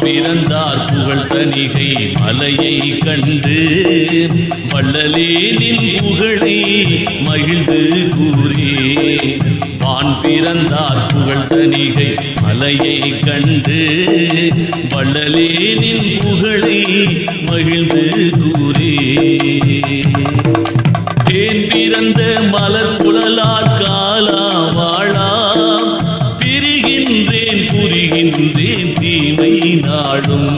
பிறந்தார் புகழ் தணிகை மலையை கண்டு வள்ளலேனின் புகழை மகிழ்ந்து கூறே. வான் பிறந்தார் புகழ் தணிகை மலையை கண்டு வள்ளலேனின் புகழை மகிழ்ந்து கூறே. தேன் பிறந்த மலர் குழலார் காலா புரிகின்றேன் தீமை நாடும்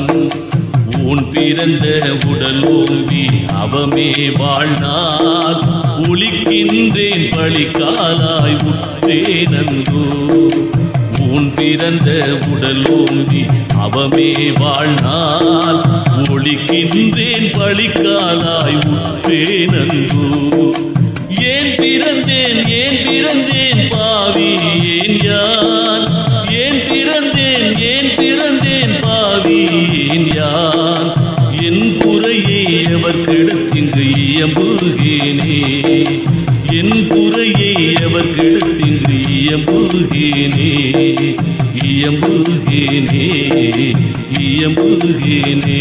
உன் பிறந்த உடல் ஓம்பி அவமே வாழ்நாள். ஒழிக்கின்றேன் பழிக்காலாய் உற்றேன் அன்போ ஊன் பிறந்த உடல் ஓம்பி அவமே வாழ்நாள். ஒழிக்கின்றேன் பழிக்காலாய் உற்றேன் அன்போ ஏன் பிறந்தேன் ஏன் பிறந்தேன் பாவி ஏன் யார்? பாவி யான்? என் குறையை அவர் கெடுத்திங்கு இயம்புகேனே என் குறையை அவர் கெடுத்திங்கு இயம்புகேனே இயம்புகேனே இயம்புகேனே